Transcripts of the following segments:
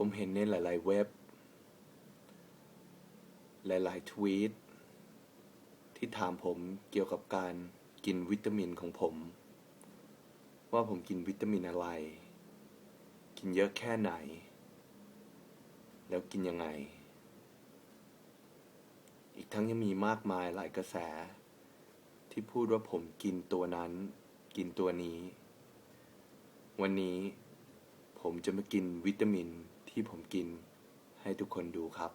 ผมเห็นในหลาย ๆ เว็บ หลาย ๆ ทวีต ที่ถามผมเกี่ยวกับการกินวิตามินของผม ว่าผมกินวิตามินอะไร กินเยอะแค่ไหน แล้วกินยังไง อีกทั้งยังมีมากมายหลายกระแส ที่พูดว่าผมกินตัวนั้น กินตัวนี้ วันนี้ผมจะมากินวิตามิน ที่ผมกินให้ทุกคนดูครับ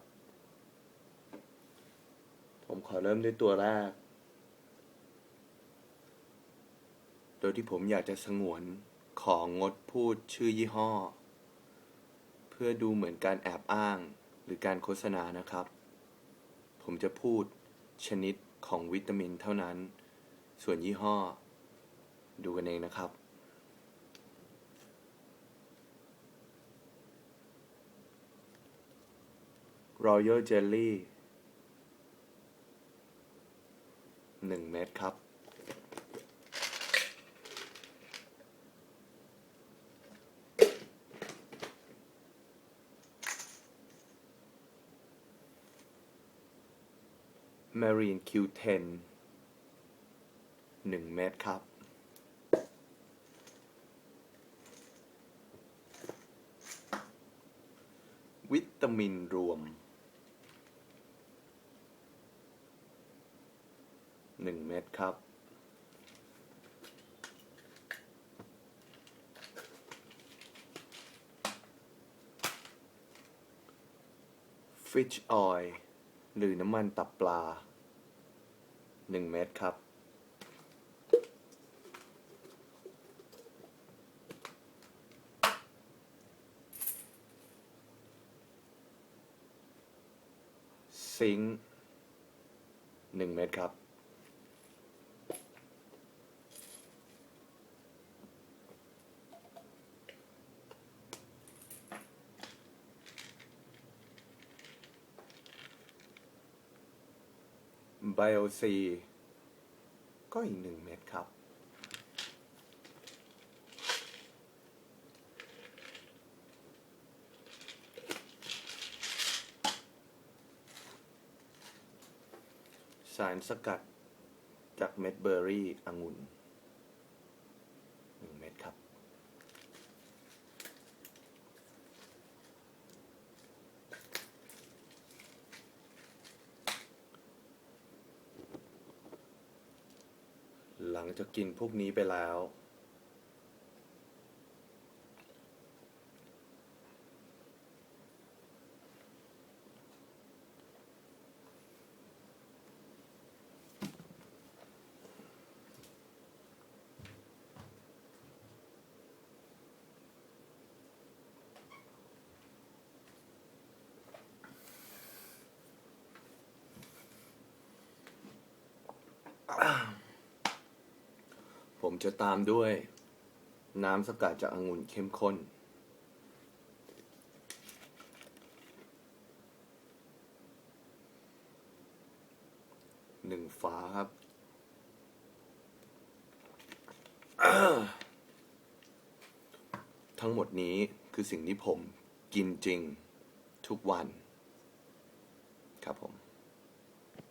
ผมขอเริ่มด้วยตัวแรก โดยที่ผมอยากจะสงวนของงดพูดชื่อยี่ห้อ เพื่อดูเหมือนการแอบอ้างหรือการโฆษณานะครับ ผมจะพูดชนิดของวิตามินเท่านั้น ส่วนยี่ห้อ ดูกันเองนะครับ Royal Jelly หนึ่งเม็ดครับ Marine Q10 หนึ่งเม็ดครับ วิตามินรวม หนึ่งเม็ดครับ Fish Oil หรือน้ำมันตับปลาหนึ่งเม็ดครับซิงค์หนึ่งเม็ดครับ ไบโอซีก็อีกหนึ่งเม็ดครับ สารสกัดจากเม็ดเบอร์รี่องุ่นหนึ่งเม็ดครับ หลังจากกินพวกนี้ไปแล้ว ผมจะตามด้วย น้ำสกัดจากองุ่นเข้มข้น หนึ่งฝาครับ ทั้งหมดนี้คือสิ่งที่ผมกินจริงทุกวัน ครับผม